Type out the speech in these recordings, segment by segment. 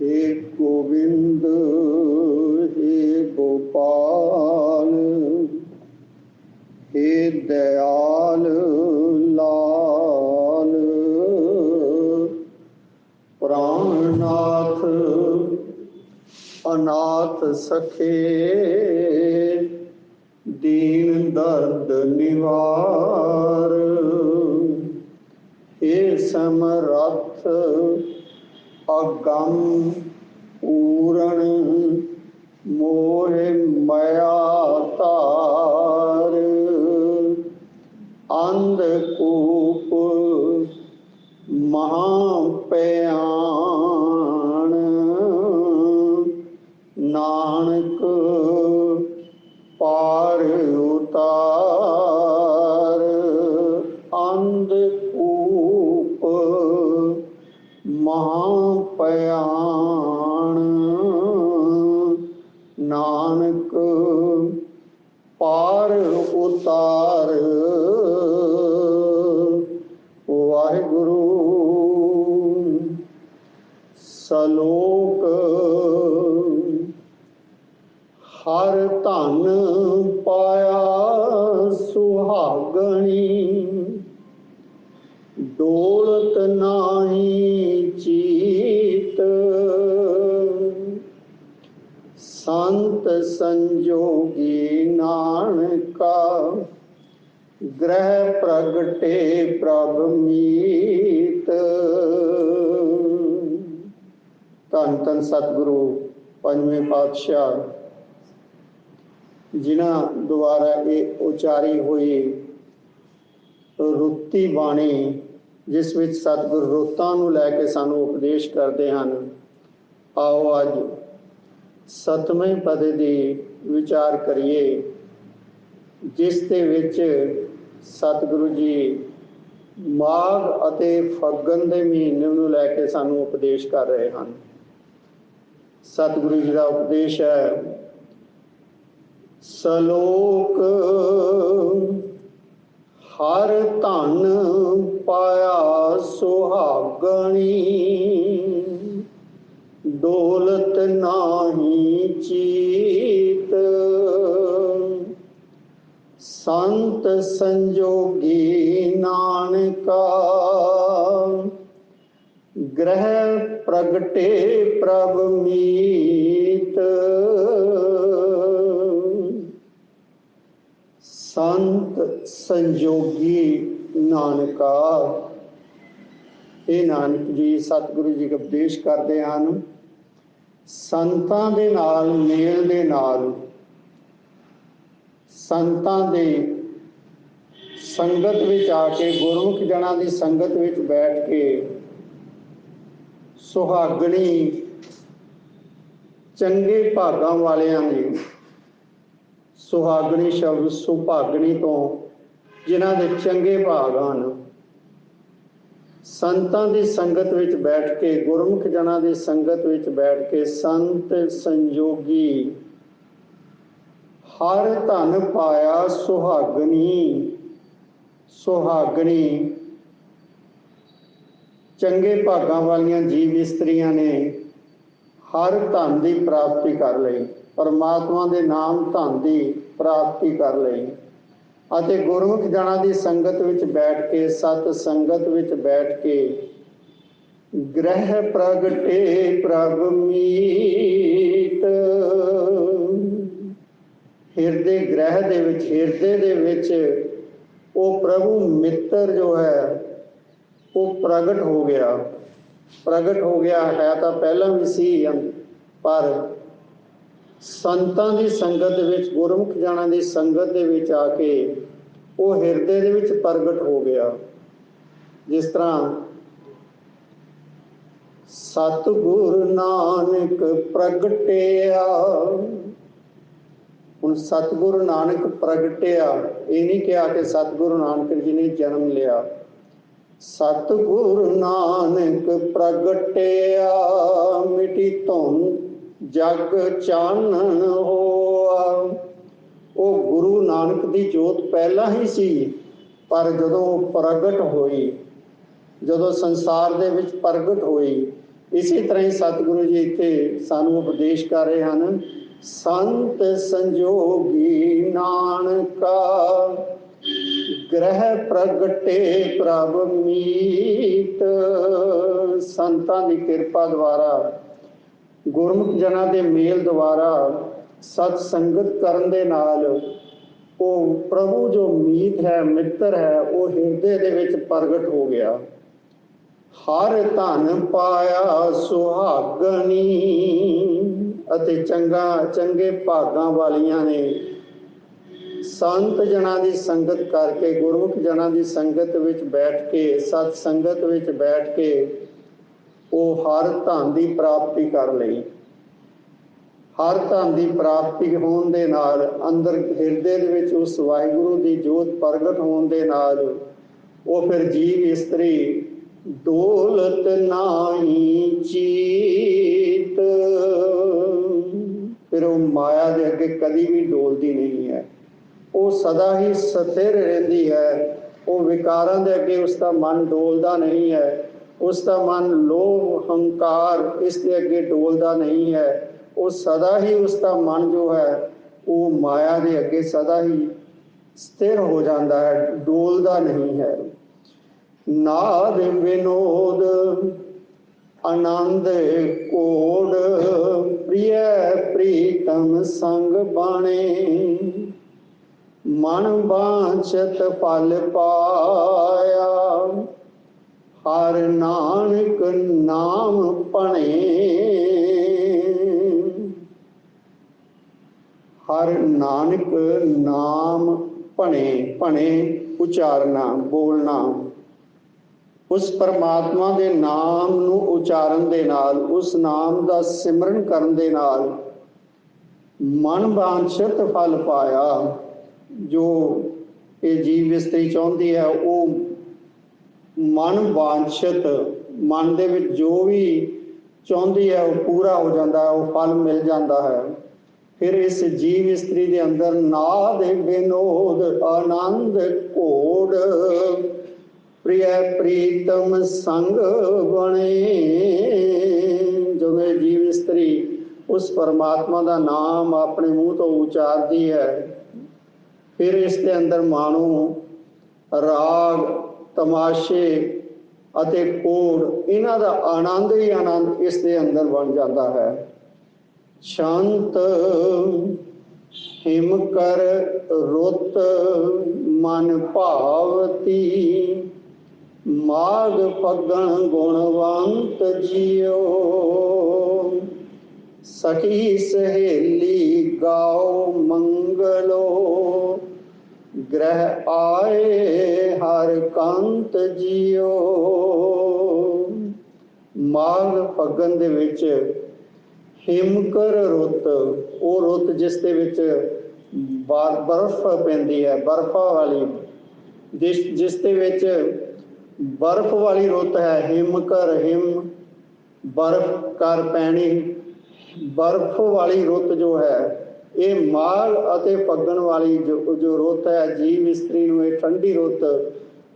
हे गोविंद हे गोपाल हे दयाल लाल प्राणनाथ अनाथ सखे दीन दर्द निवार हे समरथ ਅਗੰਮ ਪੂਰਨ ਮੋਹ ਮਾਇਆ ਨਾਹੀ ਚੀਤ। ਸੰਤ ਸੰਜੋਗੀ ਨਾਨਕਾ, ਗ੍ਰਹਿ ਪ੍ਰਗਟੇ ਪ੍ਰਭ ਮੀਤ। ਧੰਨ ਧੰਨ ਸਤਿਗੁਰੂ, ਪੰਜਵੇਂ ਪਾਤਸ਼ਾਹ, ਜਿਨ੍ਹਾਂ ਦੁਆਰਾ ਇਹ ਉਚਾਰੀ ਹੋਈ ਰੁੱਤੀ ਬਾਣੀ ਜਿਸ ਵਿੱਚ ਸਤਿਗੁਰ ਰੁੱਤਾਂ ਨੂੰ ਲੈ ਕੇ ਸਾਨੂੰ ਉਪਦੇਸ਼ ਕਰਦੇ ਹਨ। ਆਓ ਅੱਜ ਸਤਵੇਂ ਪਦ ਦੀ ਵਿਚਾਰ ਕਰੀਏ, ਜਿਸ ਦੇ ਵਿੱਚ ਸਤਿਗੁਰੂ ਜੀ ਮਾਘ ਅਤੇ ਫੱਗਣ ਦੇ ਮਹੀਨੇ ਨੂੰ ਲੈ ਕੇ ਸਾਨੂੰ ਉਪਦੇਸ਼ ਕਰ ਰਹੇ ਹਨ। ਸਤਿਗੁਰੂ ਜੀ ਦਾ ਉਪਦੇਸ਼ ਹੈ, ਸਲੋਕ ਹਰ ਧਨ ਪਾਇਆ ਸੁਹਾਗਣੀ ਡੋਲਤ ਨਾਹੀ ਚੀਤ ਸੰਤ ਸੰਜੋਗੀ ਨਾਨਕਾ ਗ੍ਰਹਿ ਪ੍ਰਗਟੇ ਪ੍ਰਭ ਮੀਤ ਸੰਤ ਸੰਜੋਗੀ ਨਾਨਕਾ। ਇਹ ਨਾਨਕ ਜੀ ਸਤਿਗੁਰੂ ਜੀ ਉਪਦੇਸ਼ ਕਰਦੇ ਹਨ। ਸੰਤਾਂ ਦੇ ਨਾਲ, ਮੇਲ ਦੇ ਨਾਲ, ਸੰਤਾਂ ਦੇ ਸੰਗਤ ਵਿੱਚ ਆ ਕੇ, ਗੁਰਮੁਖ ਜਨਾਂ ਦੀ ਸੰਗਤ ਵਿੱਚ ਬੈਠ ਕੇ ਸੁਹਾਗਣੀ, ਚੰਗੇ ਭਾਗਾਂ ਵਾਲਿਆਂ ਦੀ ਸੁਹਾਗਣੀ ਸ਼ਬਦ ਸੁਭਾਗਣੀ ਤੋਂ ਜਿਨ੍ਹਾਂ ਦੇ ਚੰਗੇ ਭਾਗ ਹਨ। ਸੰਤਾਂ ਦੀ ਸੰਗਤ ਵਿੱਚ ਬੈਠ ਕੇ, ਗੁਰਮੁਖ ਜਨਾਂ ਦੀ ਸੰਗਤ ਵਿੱਚ ਬੈਠ ਕੇ ਸੰਤ ਸੰਜੋਗੀ। ਹਰ ਧਨ ਪਾਇਆ ਸੁਹਾਗਣੀ ਸੁਹਾਗਣੀ। ਚੰਗੇ ਭਾਗਾਂ ਵਾਲੀਆਂ ਜੀਵ ਇਸਤਰੀਆਂ ਨੇ ਹਰ ਧਨ ਦੀ ਪ੍ਰਾਪਤੀ ਕਰ ਲਈ। ਪਰਮਾਤਮਾ ਦੇ ਨਾਮ ਧਨ ਦੀ ਪ੍ਰਾਪਤੀ ਕਰ ਲਈ। ਅਤੇ ਗੁਰਮੁਖ ਜਨਾਂ ਦੀ ਸੰਗਤ ਵਿੱਚ ਬੈਠ ਕੇ, ਸਤ ਸੰਗਤ ਵਿੱਚ ਬੈਠ ਕੇ, ਗ੍ਰਹਿ ਪ੍ਰਗਟੇ ਪ੍ਰਭ ਮੀਤ। ਹਿਰਦੇ ਗ੍ਰਹਿ ਦੇ ਵਿੱਚ, ਹਿਰਦੇ ਦੇ ਵਿੱਚ ਉਹ ਪ੍ਰਭੂ ਮਿੱਤਰ ਜੋ ਹੈ, ਉਹ ਪ੍ਰਗਟ ਹੋ ਗਿਆ। ਪ੍ਰਗਟ ਹੋ ਗਿਆ ਹੈ ਤਾਂ ਪਹਿਲਾਂ ਵੀ ਸੀ, ਪਰ ਸੰਤਾਂ ਦੀ ਸੰਗਤ ਦੇ ਵਿੱਚ, ਗੁਰਮੁਖ ਜਾਣਾ ਦੀ ਸੰਗਤ ਦੇ ਵਿੱਚ ਆ ਕੇ ਉਹ ਹਿਰਦੇ ਦੇ ਵਿੱਚ ਪ੍ਰਗਟ ਹੋ ਗਿਆ। ਜਿਸ ਤਰ੍ਹਾਂ ਸਤਿਗੁਰ ਨਾਨਕ ਪ੍ਰਗਟਿਆ। ਹੁਣ ਸਤਿਗੁਰੂ ਨਾਨਕ ਪ੍ਰਗਟਿਆ, ਇਹ ਨਹੀਂ ਕਿਹਾ ਕਿ ਸਤਿਗੁਰੂ ਨਾਨਕ ਜੀ ਨੇ ਜਨਮ ਲਿਆ। ਸਤਿਗੁਰੂ ਨਾਨਕ ਪ੍ਰਗਟਿਆ, ਮਿਟੀ ਧੁਨ ਜਗ ਚਾਨਣ ਹੋ ਉਹ ਗੁਰੂ ਨਾਨਕ ਦੀ ਜੋਤ ਪਹਿਲਾਂ ਹੀ ਸੀ, ਪਰ ਜਦੋਂ ਉਹ ਪ੍ਰਗਟ ਹੋਈ, ਜਦੋਂ ਸੰਸਾਰ ਦੇ ਵਿੱਚ ਪ੍ਰਗਟ ਹੋਈ, ਇਸੇ ਤਰ੍ਹਾਂ ਹੀ ਸਤਿਗੁਰੂ ਜੀ ਇੱਥੇ ਸਾਨੂੰ ਉਪਦੇਸ਼ ਕਰ ਰਹੇ ਹਨ, ਸੰਤ ਸੰਜੋਗੀ ਨਾਨਕਾ, ਗ੍ਰਹਿ ਪ੍ਰਗਟੇ ਪ੍ਰਭ ਮੀਤ। ਸੰਤਾਂ ਦੀ ਕਿਰਪਾ ਦੁਆਰਾ, ਗੁਰਮੁਖ ਜਨਾਂ ਦੇ ਮੇਲ ਦੁਆਰਾ ਸਤ ਸੰਗਤ ਕਰਨ ਦੇ ਨਾਲ ਉਹ ਪ੍ਰਭੂ ਜੋ ਮੀਤ ਹੈ, ਮਿੱਤਰ ਹੈ, ਉਹ ਹਿਰਦੇ ਦੇ ਵਿੱਚ ਪ੍ਰਗਟ ਹੋ ਗਿਆ। ਹਰ ਧਨ ਪਾਇਆ ਸੁਹਾਗਣੀ ਅਤੇ ਚੰਗਾ, ਚੰਗੇ ਭਾਗਾਂ ਵਾਲੀਆਂ ਨੇ। ਸੰਤ ਜਨਾਂ ਦੀ ਸੰਗਤ ਕਰਕੇ, ਗੁਰਮੁਖ ਜਨਾਂ ਦੀ ਸੰਗਤ ਵਿੱਚ ਬੈਠ ਕੇ, ਸਤ ਸੰਗਤ ਵਿੱਚ ਬੈਠ ਕੇ ਉਹ ਹਰ ਧਨ ਦੀ ਪ੍ਰਾਪਤੀ ਕਰ ਲਈ। ਹਰ ਧਨ ਦੀ ਪ੍ਰਾਪਤੀ ਹੋਣ ਦੇ ਨਾਲ, ਅੰਦਰ ਹਿਰਦੇ ਦੇ ਵਿੱਚ ਉਸ ਵਾਹਿਗੁਰੂ ਦੀ ਜੋਤ ਪ੍ਰਗਟ ਹੋਣ ਦੇ ਨਾਲ, ਉਹ ਫਿਰ ਜੀਵ ਇਸਤਰੀ ਦੌਲਤ ਨਾਹੀ ਚੀਤ। ਫਿਰ ਉਹ ਮਾਇਆ ਦੇ ਅੱਗੇ ਕਦੀ ਵੀ ਡੋਲਦੀ ਨਹੀਂ ਹੈ। ਉਹ ਸਦਾ ਹੀ ਸਥਿਰ ਰਹਿੰਦੀ ਹੈ। ਉਹ ਵਿਕਾਰਾਂ ਦੇ ਅੱਗੇ ਉਸ ਦਾ ਮਨ ਡੋਲਦਾ ਨਹੀਂ ਹੈ। ਉਸ ਦਾ ਮਨ ਲੋਭ ਹੰਕਾਰ ਇਸ ਦੇ ਅੱਗੇ ਡੋਲਦਾ ਨਹੀਂ ਹੈ। ਉਹ ਸਦਾ ਹੀ ਉਸ ਦਾ ਮਨ ਜੋ ਹੈ, ਉਹ ਮਾਇਆ ਦੇ ਅੱਗੇ ਸਦਾ ਹੀ ਸਥਿਰ ਹੋ ਜਾਂਦਾ ਹੈ, ਡੋਲਦਾ ਨਹੀਂ ਹੈ। ਨਾਦ ਵਿਨੋਦ ਆਨੰਦ ਕੋੜ ਪ੍ਰਿਯ ਪ੍ਰੀਤਮ ਸੰਗ ਬਾਣੇ। ਮਨ ਬਾਂਛਤ ਪਲ ਪਾਇਆ, ਹਰ ਨਾਨਕ ਨਾਮ ਭਣੇ। ਹਰ ਨਾਨਕ ਨਾਮ ਭਣੇ ਭਣੇ ਉਚਾਰਨਾ, ਬੋਲਣਾ। ਉਸ ਪਰਮਾਤਮਾ ਦੇ ਨਾਮ ਨੂੰ ਉਚਾਰਨ ਦੇ ਨਾਲ, ਉਸ ਨਾਮ ਦਾ ਸਿਮਰਨ ਕਰਨ ਦੇ ਨਾਲ ਮਨ ਵਾਂਛਿਤ ਫਲ ਪਾਇਆ। ਜੋ ਇਹ ਜੀਵ ਇਸਤਰੀ ਚਾਹੁੰਦੀ ਹੈ, ਉਹ ਮਨ ਵਾਂਛਿਤ ਮਨ ਦੇ ਵਿੱਚ ਜੋ ਵੀ ਚਾਹੁੰਦੀ ਹੈ, ਉਹ ਪੂਰਾ ਹੋ ਜਾਂਦਾ ਹੈ, ਉਹ ਫਲ ਮਿਲ ਜਾਂਦਾ ਹੈ। ਫਿਰ ਇਸ ਜੀਵ ਇਸਤਰੀ ਦੇ ਅੰਦਰ ਨਾਦ ਵਿਨੋਦ ਆਨੰਦ, ਘੋੜ। ਪ੍ਰਿਯ ਪ੍ਰੀਤਮ ਸੰਗ ਬਣੇ। ਜਦੋਂ ਇਹ ਜੀਵ ਇਸਤਰੀ ਉਸ ਪਰਮਾਤਮਾ ਦਾ ਨਾਮ ਆਪਣੇ ਮੂੰਹ ਤੋਂ ਉਚਾਰਦੀ ਹੈ, ਫਿਰ ਇਸ ਦੇ ਅੰਦਰ ਮਾਣੋ ਰਾਗ, ਤਮਾਸ਼ੇ ਅਤੇ ਕੋੜ ਇਹਨਾਂ ਦਾ ਆਨੰਦ ਹੀ ਆਨੰਦ ਇਸ ਦੇ ਅੰਦਰ ਬਣ ਜਾਂਦਾ ਹੈ। ਸ਼ਾਂਤ, ਹਿਮ ਕਰ ਰੁੱਤ, ਮਨ ਭਾਵਤੀ। ਮਾਗ ਫਗਣ ਗੁਣਵੰਤ ਜੀਓ। ਸਖੀ ਸਹੇਲੀ ਗਾਓ ਮੰਗਲੋ। ਗ੍ਰਹਿ ਆਏ ਹਰ ਕੰਤ ਜੀਓ। ਮਾਗ ਫਗਨ ਦੇ ਵਿੱਚ ਹਿਮਕਰ ਰੁੱਤ, ਉਹ ਰੁੱਤ ਜਿਸ ਦੇ ਵਿੱਚ ਬਰ- ਬਰਫ਼ ਪੈਂਦੀ ਹੈ, ਬਰਫ਼ਾਂ ਵਾਲੀ, ਜਿਸ ਦੇ ਵਿੱਚ ਬਰਫ਼ ਵਾਲੀ ਰੁੱਤ ਹੈ, ਹਿਮਕਰ, ਹਿਮ, ਬਰਫ਼ ਕਰ ਪੈਣੀ, ਬਰਫ਼ ਵਾਲੀ ਰੁੱਤ ਜੋ ਹੈ, ਇਹ ਮਾਲ ਅਤੇ ਪੱਗਣ ਵਾਲੀ ਜੋ ਜੋ ਰੁੱਤ ਹੈ, ਜੀਵ ਇਸਤਰੀ ਨੂੰ ਇਹ ਠੰਡੀ ਰੁੱਤ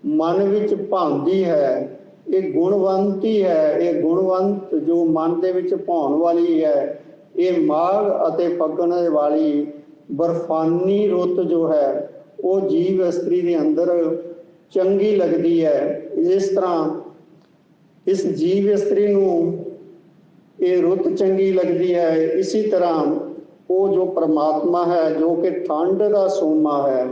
ਮਨ ਵਿੱਚ ਭਾਉਂਦੀ ਹੈ। ਇਹ ਗੁਣਵੰਤੀ ਹੈ, ਇਹ ਗੁਣਵੰਤ ਜੋ ਮਨ ਦੇ ਵਿੱਚ ਭਾਉਣ ਵਾਲੀ ਹੈ, ਇਹ ਮਾਘ ਅਤੇ ਪੱਗਣ ਵਾਲੀ ਬਰਫਾਨੀ ਰੁੱਤ ਜੋ ਹੈ, ਉਹ ਜੀਵ ਇਸਤਰੀ ਦੇ ਅੰਦਰ ਚੰਗੀ ਲੱਗਦੀ ਹੈ। ਇਸ ਤਰ੍ਹਾਂ ਇਸ ਜੀਵ ਇਸਤਰੀ ਨੂੰ ਇਹ ਰੁੱਤ ਚੰਗੀ ਲੱਗਦੀ ਹੈ। ਇਸੇ ਤਰ੍ਹਾਂ ਉਹ ਜੋ ਪ੍ਰਮਾਤਮਾ ਹੈ, ਜੋ ਕਿ ਠੰਡ ਦਾ ਸੋਮਾ ਹੈ,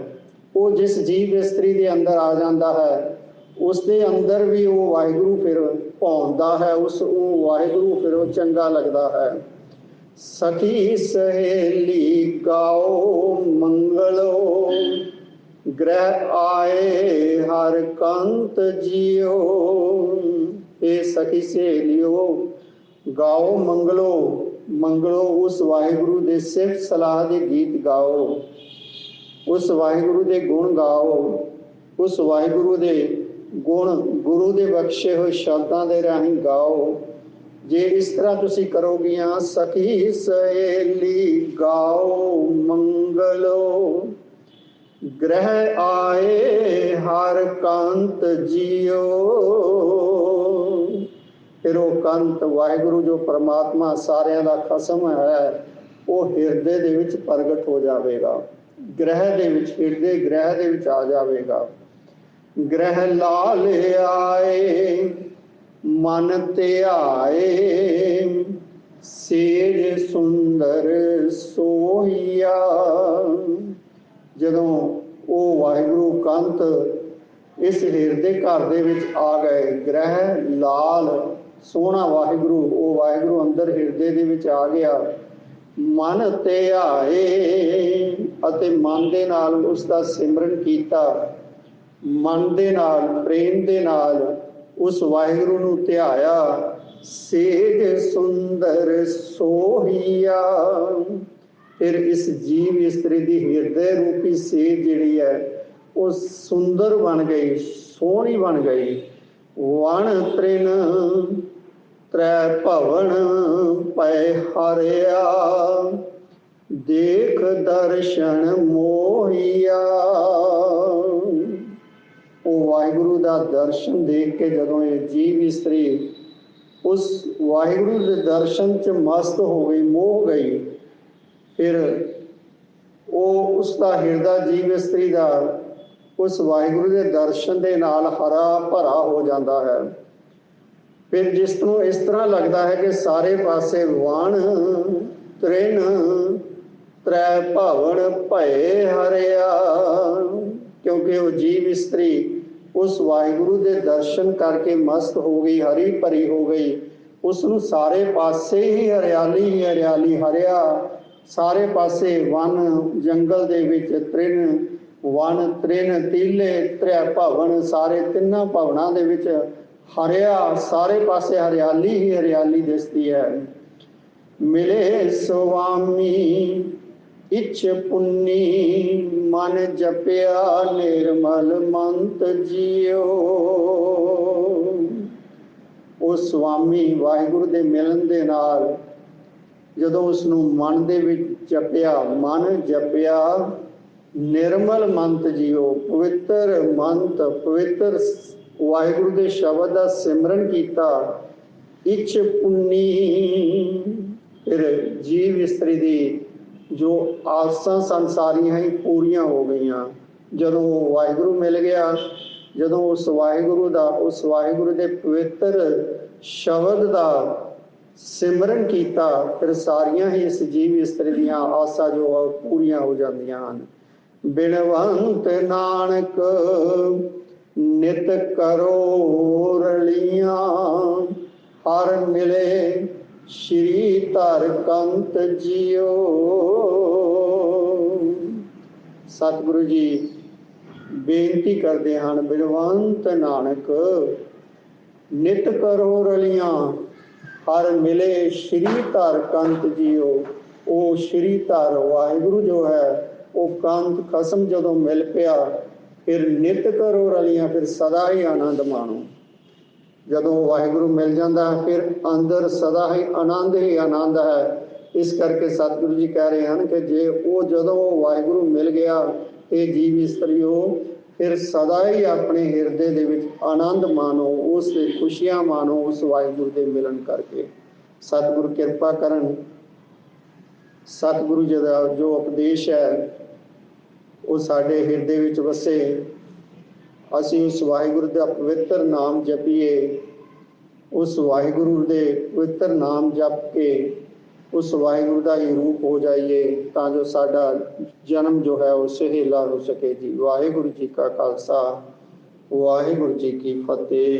ਉਹ ਜਿਸ ਜੀਵ ਇਸਤਰੀ ਦੇ ਅੰਦਰ ਆ ਜਾਂਦਾ ਹੈ ਉਸ ਦੇ ਅੰਦਰ ਵੀ ਉਹ ਵਾਹਿਗੁਰੂ ਫਿਰ ਭਾਉਂਦਾ ਹੈ, ਉਸ ਉਹ ਵਾਹਿਗੁਰੂ ਫਿਰ ਉਹ ਚੰਗਾ ਲੱਗਦਾ ਹੈ। ਸਖੀ ਸਹੇਲੀ ਗਾਓ, ਮੰਗਲੋ, ਗ੍ਰਹਿ ਆਏ, ਹਰ ਕੰਤ ਜੀਓ। ਇਹ ਸਖੀ ਸਹੇਲਿਓ, ਗਾਓ, ਮੰਗਲੋ ਮੰਗਲੋ, ਉਸ ਵਾਹਿਗੁਰੂ ਦੇ ਸਿਫਤ ਸਲਾਹ ਦੇ ਗੀਤ ਗਾਓ। ਉਸ ਵਾਹਿਗੁਰੂ ਦੇ ਗੁਣ ਗਾਓ। ਉਸ ਵਾਹਿਗੁਰੂ ਦੇ ਗੁਣ ਗੁਰੂ ਦੇ ਬਖਸ਼ੇ ਹੋਏ ਸ਼ਬਦਾਂ ਦੇ ਰਾਹੀਂ ਗਾਓ। ਜੇ ਇਸ ਤਰ੍ਹਾਂ ਤੁਸੀਂ ਕਰੋਗੀਆਂ, ਸਖੀ ਸਹੇਲੀ ਗਾਓ, ਮੰਗਲੋ। ਗ੍ਰਹਿ ਆਏ, ਹਰ ਕੰਤ ਜੀਓ। ਫਿਰ ਕੰਤ ਵਾਹਿਗੁਰੂ ਜੋ ਪ੍ਰਮਾਤਮਾ ਸਾਰਿਆਂ ਦਾ ਖਸਮ ਹੈ, ਉਹ ਹਿਰਦੇ ਦੇ ਵਿੱਚ ਪ੍ਰਗਟ ਹੋ ਜਾਵੇਗਾ। ਗ੍ਰਹਿ ਦੇ ਵਿੱਚ, ਹਿਰਦੇ ਗ੍ਰਹਿ ਦੇ ਵਿੱਚ ਆ ਜਾਵੇਗਾ। ਗ੍ਰਹਿ ਲਾਲ ਆਏ, ਮਨ ਧਿਆਏ ਸੇਜ ਸੁੰਦਰ ਸੋਈਆ ਜਦੋਂ ਉਹ ਵਾਹਿਗੁਰੂ ਕੰਤ ਇਸ ਹਿਰਦੇ ਘਰ ਦੇ ਵਿੱਚ ਆ ਗਏ, ਗ੍ਰਹਿ ਲਾਲ, ਸੋਹਣਾ ਵਾਹਿਗੁਰੂ, ਉਹ ਵਾਹਿਗੁਰੂ ਅੰਦਰ ਹਿਰਦੇ ਦੇ ਵਿੱਚ ਆ ਗਿਆ। ਮਨ ਤੇ ਆਏ ਅਤੇ ਮਨ ਦੇ ਨਾਲ ਉਸ ਦਾ ਸਿਮਰਨ ਕੀਤਾ। ਮਨ ਦੇ ਨਾਲ, ਪ੍ਰੇਮ ਦੇ ਨਾਲ ਉਸ ਵਾਹਿਗੁਰੂ ਨੂੰ ਧਿਆਇਆ। ਸੇਜ ਸੁੰਦਰ ਸੋਹੀਆ। ਫਿਰ ਇਸ ਜੀਵ ਇਸਤਰੀ ਦੀ ਹਿਰਦੇ ਰੂਪੀ ਸੇਜ ਜਿਹੜੀ ਹੈ, ਉਹ ਸੁੰਦਰ ਬਣ ਗਈ, ਸੋਹਣੀ ਬਣ ਗਈ। ਵਣ ਤ੍ਰਿਨ ਤ੍ਰੈ ਭਵਨ ਪੈ ਹਰਿਆ। ਦੇਖ ਦਰਸ਼ਨ ਮੋਹੀਆ। ਦਾ ਦਰਸ਼ਨ ਦੇਖ ਕੇ ਜਦੋਂ ਇਹ ਜੀਵ ਇਸਤਰੀ ਉਸ ਵਾਹਿਗੁਰੂ ਦੇ ਦਰਸ਼ਨ ਚ ਮਸਤ ਹੋ ਗਈ, ਮੋਹ ਗਈ, ਫਿਰ ਉਹ ਉਸ ਦਾ ਹਿਰਦਾ ਜੀਵ ਇਸਤਰੀ ਦਾ ਉਸ ਵਾਹਿਗੁਰੂ ਦੇ ਦਰਸ਼ਨ ਦੇ ਨਾਲ ਹਰਾ ਭਰਾ ਹੋ ਜਾਂਦਾ ਹੈ। ਫਿਰ ਜਿਸ ਨੂੰ ਇਸ ਤਰ੍ਹਾਂ ਲੱਗਦਾ ਹੈ ਕਿ ਸਾਰੇ ਪਾਸੇ ਵਾਣ ਤ੍ਰਿਨ ਤ੍ਰੈ ਭਵਨ ਭਏ ਹਰਿਆ, ਕਿਉਂਕਿ ਉਹ ਜੀਵ ਇਸਤਰੀ ਉਸ ਵਾਹਿਗੁਰੂ ਦੇ ਦਰਸ਼ਨ ਕਰਕੇ ਮਸਤ ਹੋ ਗਈ, ਹਰੀ ਭਰੀ ਹੋ ਗਈ। ਉਸ ਨੂੰ ਸਾਰੇ ਪਾਸੇ ਹੀ ਹਰਿਆਲੀ ਹੀ ਹਰਿਆਲੀ ਹਰਿਆ। ਸਾਰੇ ਪਾਸੇ ਵਨ, ਜੰਗਲ ਦੇ ਵਿੱਚ ਤ੍ਰਿਨ ਵਨ ਤ੍ਰਿਨ ਤੀਲੇ ਤ੍ਰੈ ਭਵਨ, ਸਾਰੇ ਤਿੰਨਾਂ ਭਵਨਾਂ ਦੇ ਵਿੱਚ ਹਰਿਆ। ਸਾਰੇ ਪਾਸੇ ਹਰਿਆਲੀ ਹੀ ਹਰਿਆਲੀ ਦਿਸਦੀ ਹੈ। ਮਿਲੇ ਸੁਆਮੀ ਇਛ ਪੁੰਨੀ ਮਨ ਜਪਿਆ ਨਿਰਮਲ ਮੰਤ ਜਿਉ ਉਹ ਸੁਆਮੀ ਵਾਹਿਗੁਰੂ ਦੇ ਮਿਲਣ ਦੇ ਨਾਲ ਜਦੋਂ ਉਸ ਨੂੰ ਮਨ ਦੇ ਵਿੱਚ ਜਪਿਆ, ਮਨ ਜਪਿਆ, ਨਿਰਮਲ ਮੰਤ ਜੀਓ, ਪਵਿੱਤਰ ਮੰਤ, ਪਵਿੱਤਰ ਵਾਹਿਗੁਰੂ ਦੇ ਸ਼ਬਦ ਦਾ ਸਿਮਰਨ ਕੀਤਾ, ਇਛ ਪੁੰਨੀ। ਫਿਰ ਜੀਵ ਇਸਤਰੀ ਦੀ ਜੋ ਆਸਾਂ ਸੰਸਾਰੀਆਂ ਹੀ ਪੂਰੀਆਂ ਹੋ ਗਈਆਂ। ਜਦੋਂ ਉਹ ਵਾਹਿਗੁਰੂ ਮਿਲ ਗਿਆ, ਜਦੋਂ ਉਸ ਵਾਹਿਗੁਰੂ ਦਾ, ਉਸ ਵਾਹਿਗੁਰੂ ਦੇ ਪਵਿੱਤਰ ਸ਼ਬਦ ਦਾ ਸਿਮਰਨ ਕੀਤਾ, ਫਿਰ ਸਾਰੀਆਂ ਹੀ ਇਸ ਜੀਵ ਇਸਤਰੀ ਦੀਆਂ ਆਸਾਂ ਜੋ ਆ ਪੂਰੀਆਂ ਹੋ ਜਾਂਦੀਆਂ ਹਨ। ਬਿਨਵੰਤ ਨਾਨਕ, ਨਿਤ ਕਰੋ ਰਲੀਆਂ, ਹਰ ਮਿਲੇ ਸ਼੍ਰੀ ਧਰ ਕੰਤ ਜੀਓ। ਸਤਿਗੁਰੂ ਜੀ, ਬੇਨਤੀ ਕਰਦੇ ਹਨ ਬਿਨਵੰਤ ਨਾਨਕ, ਨਿਤ ਕਰੋ ਰਲੀਆਂ, ਹਰ ਮਿਲੇ ਸ਼੍ਰੀ ਧਰ ਜੀਓ। ਉਹ ਸ਼੍ਰੀ ਧਰ, ਵਾਹਿਗੁਰੂ ਜੋ ਹੈ ਉਹ ਕੰਤ ਖਸਮ ਜਦੋਂ ਮਿਲ ਪਿਆ, ਫਿਰ ਨਿਤ ਕਰੋ ਰਲੀਆਂ, ਫਿਰ ਸਦਾ ਹੀ ਆਨੰਦ ਮਾਣੋ। ਜਦੋਂ ਵਾਹਿਗੁਰੂ ਮਿਲ ਜਾਂਦਾ ਹੈ, ਫਿਰ ਅੰਦਰ ਸਦਾ ਹੀ ਆਨੰਦ ਹੀ ਆਨੰਦ ਹੈ। ਇਸ ਕਰਕੇ ਸਤਿਗੁਰੂ ਜੀ ਕਹਿ ਰਹੇ ਹਨ ਕਿ ਜੇ ਉਹ ਜਦੋਂ ਉਹ ਵਾਹਿਗੁਰੂ ਮਿਲ ਗਿਆ ਇਹ ਜੀਵ ਇਸਤਰੀਓ, ਫਿਰ ਸਦਾ ਹੀ ਆਪਣੇ ਹਿਰਦੇ ਦੇ ਵਿੱਚ ਆਨੰਦ ਮਾਣੋ, ਉਸ ਦੇ ਖੁਸ਼ੀਆਂ ਮਾਣੋ, ਉਸ ਵਾਹਿਗੁਰੂ ਦੇ ਮਿਲਣ ਕਰਕੇ। ਸਤਿਗੁਰੂ ਕਿਰਪਾ ਕਰਨ। ਸਤਿਗੁਰੂ ਜੀ ਦਾ ਜੋ ਉਪਦੇਸ਼ ਹੈ, ਉਹ ਸਾਡੇ ਹਿਰਦੇ ਵਿੱਚ ਵਸੇ। ਅਸੀਂ ਉਸ ਵਾਹਿਗੁਰੂ ਦਾ ਪਵਿੱਤਰ ਨਾਮ ਜਪੀਏ। ਉਸ ਵਾਹਿਗੁਰੂ ਦੇ ਪਵਿੱਤਰ ਨਾਮ ਜਪ ਕੇ ਉਸ ਵਾਹਿਗੁਰੂ ਦਾ ਹੀ ਰੂਪ ਹੋ ਜਾਈਏ ਤਾਂ ਜੋ ਸਾਡਾ ਜਨਮ ਜੋ ਹੈ ਉਹ ਸਹੇਲਾ ਹੋ ਸਕੇ ਜੀ। ਵਾਹਿਗੁਰੂ ਜੀ ਕਾ ਖਾਲਸਾ, ਵਾਹਿਗੁਰੂ ਜੀ ਕੀ ਫਤਿਹ।